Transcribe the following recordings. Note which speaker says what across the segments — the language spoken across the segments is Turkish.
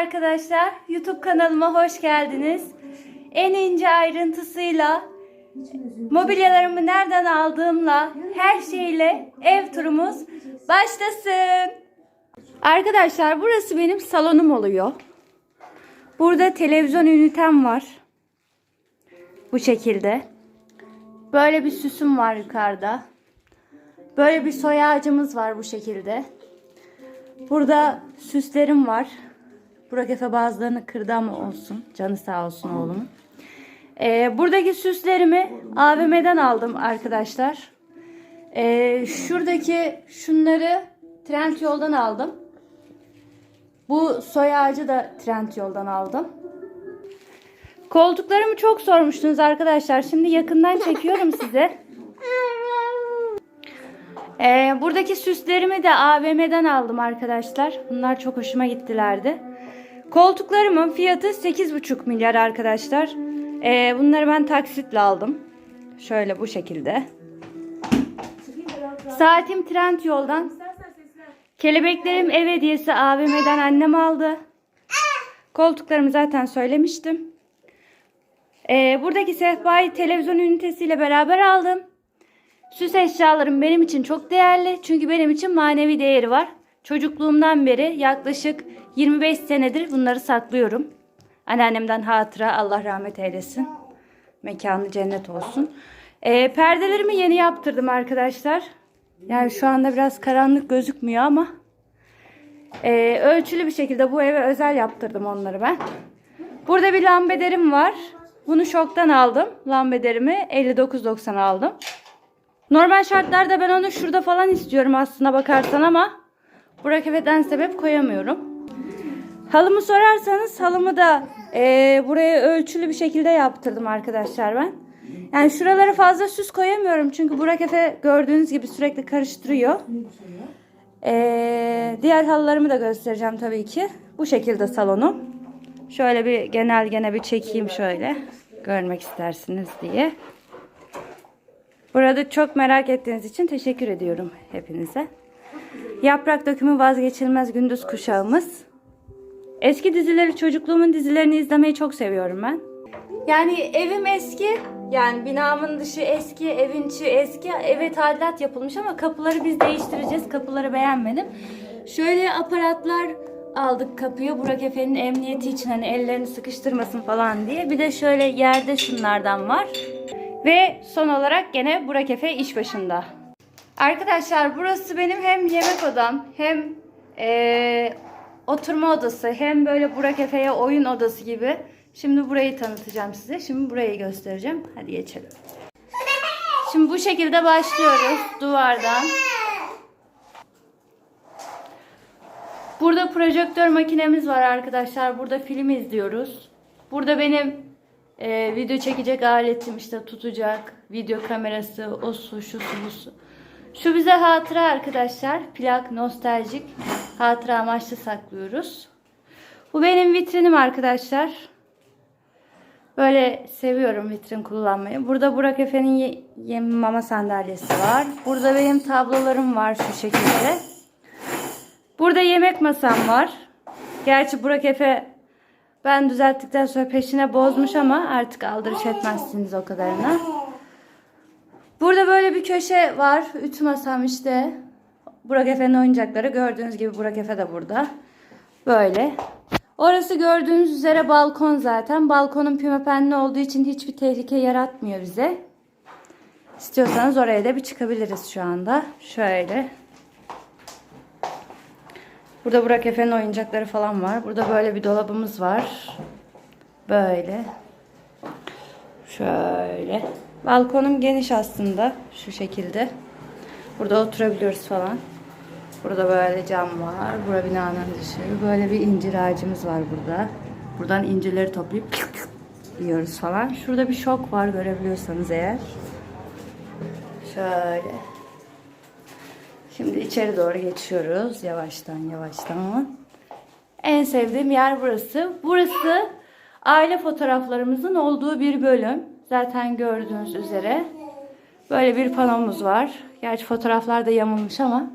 Speaker 1: arkadaşlar. YouTube kanalıma hoş geldiniz. En ince ayrıntısıyla mobilyalarımı nereden aldığımla her şeyle ev turumuz başlasın. Arkadaşlar burası benim salonum oluyor. Burada televizyon ünitem var. Bu şekilde. Böyle bir süsüm var yukarıda. Böyle bir soy ağacımız var bu şekilde. Burada süslerim var. Burak Efe bazılarını kırdı ama olsun. Canı sağ olsun oğlumun. Ee, buradaki süslerimi AVM'den aldım arkadaşlar. Ee, şuradaki şunları Trendyol'dan aldım. Bu soy ağacı da Trendyol'dan aldım. Koltuklarımı çok sormuştunuz arkadaşlar. Şimdi yakından çekiyorum size. Ee, buradaki süslerimi de AVM'den aldım arkadaşlar. Bunlar çok hoşuma gittilerdi. Koltuklarımın fiyatı 8,5 milyar arkadaşlar. Ee, bunları ben taksitle aldım. Şöyle bu şekilde. Saatim Trendyol'dan. Kelebeklerim ev hediyesi AVM'den annem aldı. Koltuklarımı zaten söylemiştim. Ee, buradaki sehpayı televizyon ünitesiyle beraber aldım. Süs eşyalarım benim için çok değerli. Çünkü benim için manevi değeri var. Çocukluğumdan beri yaklaşık 25 senedir bunları saklıyorum. Anneannemden hatıra Allah rahmet eylesin. Mekanı cennet olsun. Ee, perdelerimi yeni yaptırdım arkadaşlar. Yani şu anda biraz karanlık gözükmüyor ama ee, ölçülü bir şekilde bu eve özel yaptırdım onları ben. Burada bir lambederim var. Bunu şoktan aldım. Lambederimi 59.90 aldım. Normal şartlarda ben onu şurada falan istiyorum aslına bakarsan ama Burak Efe'den sebep koyamıyorum. Halımı sorarsanız halımı da eee, buraya ölçülü bir şekilde yaptırdım arkadaşlar ben. Yani şuralara fazla süs koyamıyorum çünkü Burak Efe gördüğünüz gibi sürekli karıştırıyor. Eee, diğer halılarımı da göstereceğim tabii ki. Bu şekilde salonum. Şöyle bir genel gene bir çekeyim şöyle. Görmek istersiniz diye. Burada çok merak ettiğiniz için teşekkür ediyorum hepinize. Yaprak dökümü vazgeçilmez gündüz kuşağımız. Eski dizileri, çocukluğumun dizilerini izlemeyi çok seviyorum ben. Yani evim eski. Yani binamın dışı eski, evin içi eski. Eve tadilat yapılmış ama kapıları biz değiştireceğiz. Kapıları beğenmedim. Şöyle aparatlar aldık kapıya. Burak Efe'nin emniyeti için hani ellerini sıkıştırmasın falan diye. Bir de şöyle yerde şunlardan var. Ve son olarak gene Burak Efe iş başında. Arkadaşlar burası benim hem yemek odam hem eee, oturma odası hem böyle Burak Efe'ye oyun odası gibi. Şimdi burayı tanıtacağım size. Şimdi burayı göstereceğim. Hadi geçelim. Şimdi bu şekilde başlıyoruz duvardan. Burada projektör makinemiz var arkadaşlar. Burada film izliyoruz. Burada benim e, video çekecek aletim işte tutacak. Video kamerası, o su, şu su, bu su. Şu bize hatıra arkadaşlar. Plak, nostaljik. Hatıra amaçlı saklıyoruz. Bu benim vitrinim arkadaşlar. Böyle seviyorum vitrin kullanmayı. Burada Burak Efe'nin ye- mama sandalyesi var. Burada benim tablolarım var şu şekilde. Burada yemek masam var. Gerçi Burak Efe ben düzelttikten sonra peşine bozmuş ama artık aldırış etmezsiniz o kadarına. Burada böyle bir köşe var. Ütü masam işte. Burak Efe'nin oyuncakları. Gördüğünüz gibi Burak Efe de burada. Böyle. Orası gördüğünüz üzere balkon zaten. Balkonun pimapenli olduğu için hiçbir tehlike yaratmıyor bize. İstiyorsanız oraya da bir çıkabiliriz şu anda. Şöyle. Burada Burak Efe'nin oyuncakları falan var. Burada böyle bir dolabımız var. Böyle. Şöyle. Balkonum geniş aslında. Şu şekilde. Burada oturabiliyoruz falan. Burada böyle cam var. Burada binanın dışı. Böyle bir incir ağacımız var burada. Buradan incirleri toplayıp yiyoruz falan. Şurada bir şok var görebiliyorsanız eğer. Şöyle. Şimdi içeri doğru geçiyoruz. Yavaştan yavaştan. En sevdiğim yer burası. Burası aile fotoğraflarımızın olduğu bir bölüm. Zaten gördüğünüz üzere. Böyle bir panomuz var. Gerçi fotoğraflar da yamulmuş ama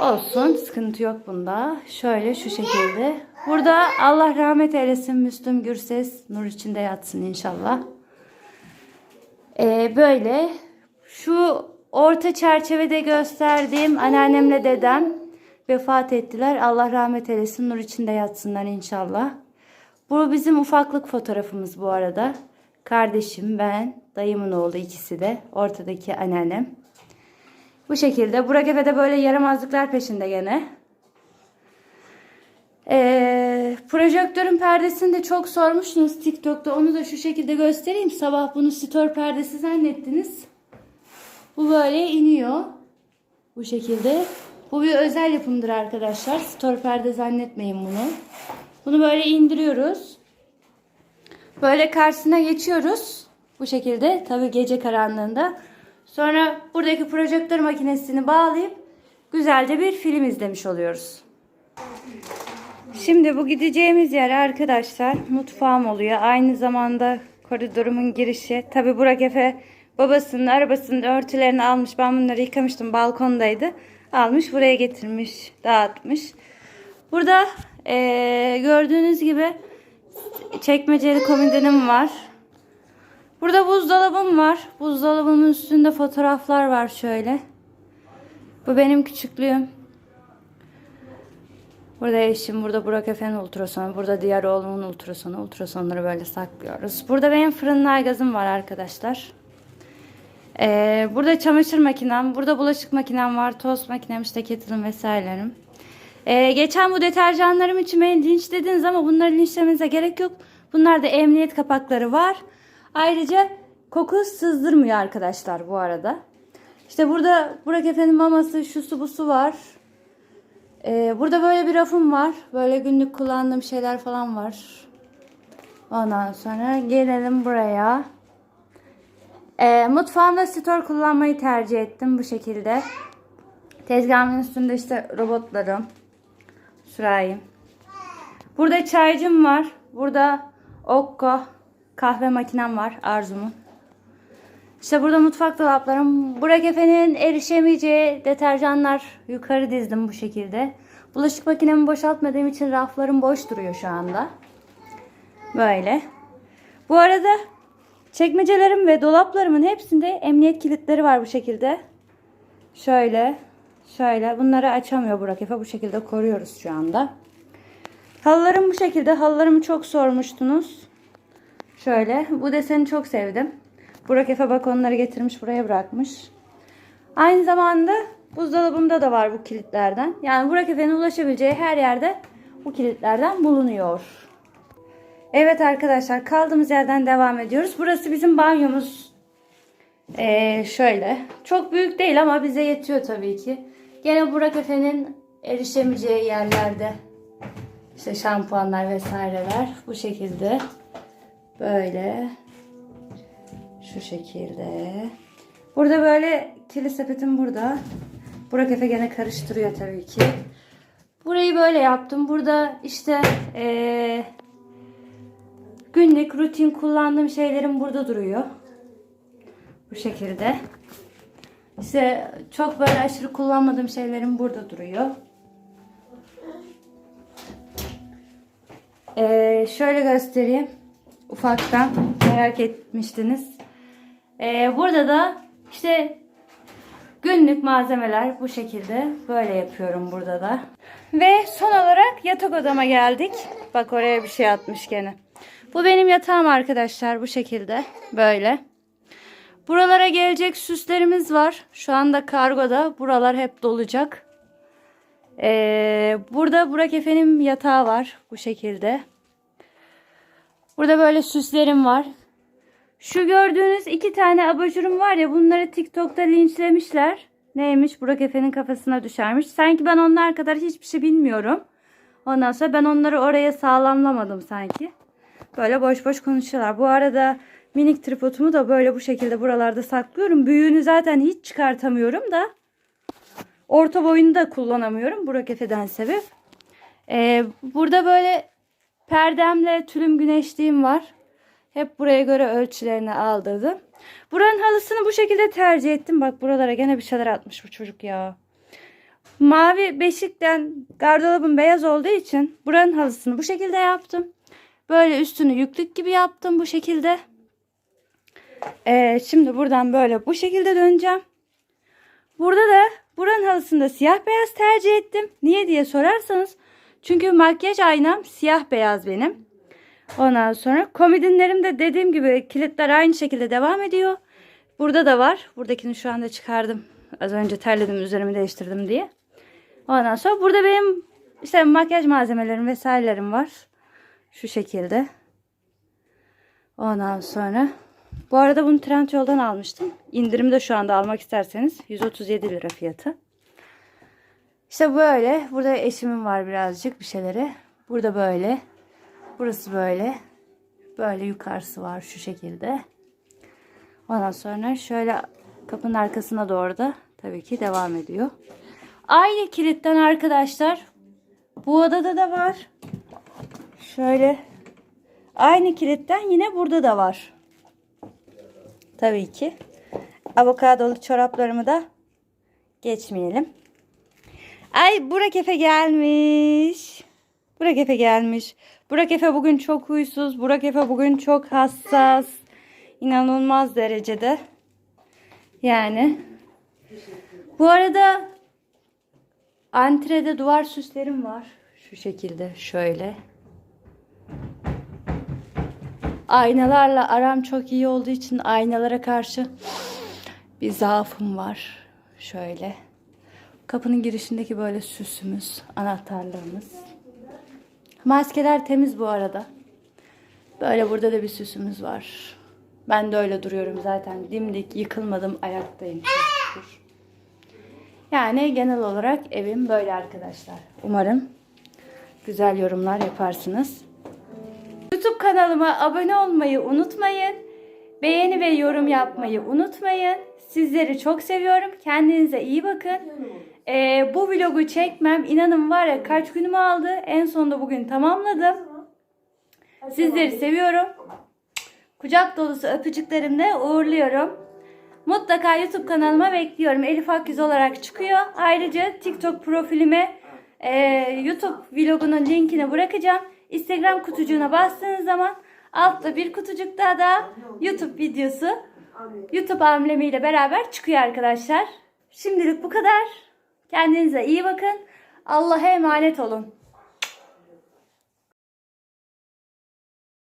Speaker 1: Olsun sıkıntı yok bunda. Şöyle şu şekilde. Burada Allah rahmet eylesin Müslüm Gürses nur içinde yatsın inşallah. Ee, böyle şu orta çerçevede gösterdiğim anneannemle dedem vefat ettiler. Allah rahmet eylesin nur içinde yatsınlar inşallah. Bu bizim ufaklık fotoğrafımız bu arada. Kardeşim, ben, dayımın oğlu ikisi de. Ortadaki anneannem. Bu şekilde. Burak Efe de böyle yaramazlıklar peşinde gene. Ee, projektörün perdesini de çok sormuştunuz TikTok'ta. Onu da şu şekilde göstereyim. Sabah bunu store perdesi zannettiniz. Bu böyle iniyor. Bu şekilde. Bu bir özel yapımdır arkadaşlar. Store perde zannetmeyin bunu. Bunu böyle indiriyoruz. Böyle karşısına geçiyoruz. Bu şekilde. Tabi gece karanlığında. Sonra buradaki projektör makinesini bağlayıp güzelce bir film izlemiş oluyoruz. Şimdi bu gideceğimiz yer arkadaşlar mutfağım oluyor. Aynı zamanda koridorumun girişi. Tabi Burak Efe babasının arabasının örtülerini almış. Ben bunları yıkamıştım balkondaydı. Almış buraya getirmiş dağıtmış. Burada eee, gördüğünüz gibi çekmeceli komodinim var. Burada buzdolabım var. Buzdolabımın üstünde fotoğraflar var şöyle. Bu benim küçüklüğüm. Burada eşim, burada Burak Efe'nin ultrasonu, burada diğer oğlumun ultrasonu. Ultrasonları böyle saklıyoruz. Burada benim fırın gazım var arkadaşlar. Ee, burada çamaşır makinem, burada bulaşık makinem var, tost makinem, işte kettle'ım vesairelerim. Ee, geçen bu deterjanlarım için beni linçlediniz ama bunları linçlemenize gerek yok. Bunlarda emniyet kapakları var. Ayrıca koku sızdırmıyor arkadaşlar bu arada. İşte burada Burak Efe'nin maması, şu su bu su var. Ee, burada böyle bir rafım var. Böyle günlük kullandığım şeyler falan var. Ondan sonra gelelim buraya. Ee, mutfağımda store kullanmayı tercih ettim bu şekilde. Tezgahımın üstünde işte robotlarım. Sürayim. Burada çaycım var. Burada Okko kahve makinem var Arzu'nun. İşte burada mutfak dolaplarım. Burak Efe'nin erişemeyeceği deterjanlar yukarı dizdim bu şekilde. Bulaşık makinemi boşaltmadığım için raflarım boş duruyor şu anda. Böyle. Bu arada çekmecelerim ve dolaplarımın hepsinde emniyet kilitleri var bu şekilde. Şöyle. Şöyle. Bunları açamıyor Burak Efe. Bu şekilde koruyoruz şu anda. Halılarım bu şekilde. Halılarımı çok sormuştunuz. Şöyle. Bu deseni çok sevdim. Burak Efe bak onları getirmiş buraya bırakmış. Aynı zamanda buzdolabımda da var bu kilitlerden. Yani Burak Efe'nin ulaşabileceği her yerde bu kilitlerden bulunuyor. Evet arkadaşlar kaldığımız yerden devam ediyoruz. Burası bizim banyomuz. Ee, şöyle. Çok büyük değil ama bize yetiyor tabii ki. Gene Burak Efe'nin erişemeyeceği yerlerde. İşte şampuanlar vesaireler. Bu şekilde. Böyle. Şu şekilde. Burada böyle kirli sepetim burada. Burak Efe gene karıştırıyor tabii ki. Burayı böyle yaptım. Burada işte eee, günlük rutin kullandığım şeylerim burada duruyor. Bu şekilde. İşte çok böyle aşırı kullanmadığım şeylerim burada duruyor. Ee, şöyle göstereyim. Ufaktan merak etmiştiniz. Ee, burada da işte günlük malzemeler bu şekilde. Böyle yapıyorum burada da. Ve son olarak yatak odama geldik. Bak oraya bir şey atmış gene. Bu benim yatağım arkadaşlar bu şekilde. Böyle. Buralara gelecek süslerimiz var. Şu anda kargoda. Buralar hep dolacak. Ee, burada Burak Efe'nin yatağı var. Bu şekilde. Burada böyle süslerim var. Şu gördüğünüz iki tane abajurum var ya bunları TikTok'ta linçlemişler. Neymiş Burak Efe'nin kafasına düşermiş. Sanki ben onlar kadar hiçbir şey bilmiyorum. Ondan sonra ben onları oraya sağlamlamadım sanki. Böyle boş boş konuşuyorlar. Bu arada minik tripodumu da böyle bu şekilde buralarda saklıyorum. Büyüğünü zaten hiç çıkartamıyorum da. Orta boyunu da kullanamıyorum Burak Efe'den sebep. Ee, burada böyle perdemle tülüm güneşliğim var. Hep buraya göre ölçülerini aldırdım. Buranın halısını bu şekilde tercih ettim. Bak buralara gene bir şeyler atmış bu çocuk ya. Mavi beşikten gardırobum beyaz olduğu için buranın halısını bu şekilde yaptım. Böyle üstünü yüklük gibi yaptım bu şekilde. Ee, şimdi buradan böyle bu şekilde döneceğim. Burada da buranın halısında siyah beyaz tercih ettim. Niye diye sorarsanız. Çünkü makyaj aynam siyah beyaz benim. Ondan sonra komodinlerim de dediğim gibi kilitler aynı şekilde devam ediyor. Burada da var. Buradakini şu anda çıkardım. Az önce terledim üzerimi değiştirdim diye. Ondan sonra burada benim işte makyaj malzemelerim vesairelerim var. Şu şekilde. Ondan sonra bu arada bunu Trendyol'dan almıştım. İndirimde şu anda almak isterseniz 137 lira fiyatı. İşte böyle. Burada eşimin var birazcık bir şeyleri. Burada böyle. Burası böyle. Böyle yukarısı var şu şekilde. Ondan sonra şöyle kapının arkasına doğru da tabii ki devam ediyor. Aynı kilitten arkadaşlar. Bu odada da var. Şöyle. Aynı kilitten yine burada da var. Tabii ki. Avokadolu çoraplarımı da geçmeyelim. Ay Burak Efe gelmiş. Burak Efe gelmiş. Burak Efe bugün çok huysuz. Burak Efe bugün çok hassas. İnanılmaz derecede. Yani. Bu arada antrede duvar süslerim var. Şu şekilde şöyle. Aynalarla aram çok iyi olduğu için aynalara karşı bir zaafım var. Şöyle. Kapının girişindeki böyle süsümüz, anahtarlarımız. Maskeler temiz bu arada. Böyle burada da bir süsümüz var. Ben de öyle duruyorum zaten. Dimdik yıkılmadım ayaktayım. Yani genel olarak evim böyle arkadaşlar. Umarım güzel yorumlar yaparsınız. Kanalıma abone olmayı unutmayın. Beğeni ve yorum yapmayı unutmayın. Sizleri çok seviyorum. Kendinize iyi bakın. Ee, bu vlogu çekmem inanın var ya kaç günümü aldı. En sonunda bugün tamamladım. Sizleri seviyorum. Kucak dolusu öpücüklerimle uğurluyorum. Mutlaka YouTube kanalıma bekliyorum. Elif Akyüz olarak çıkıyor. Ayrıca TikTok profilime e, YouTube vlogunun linkini bırakacağım. Instagram kutucuğuna bastığınız zaman altta bir kutucuk daha da YouTube videosu YouTube amblemiyle beraber çıkıyor arkadaşlar. Şimdilik bu kadar. Kendinize iyi bakın. Allah'a emanet olun.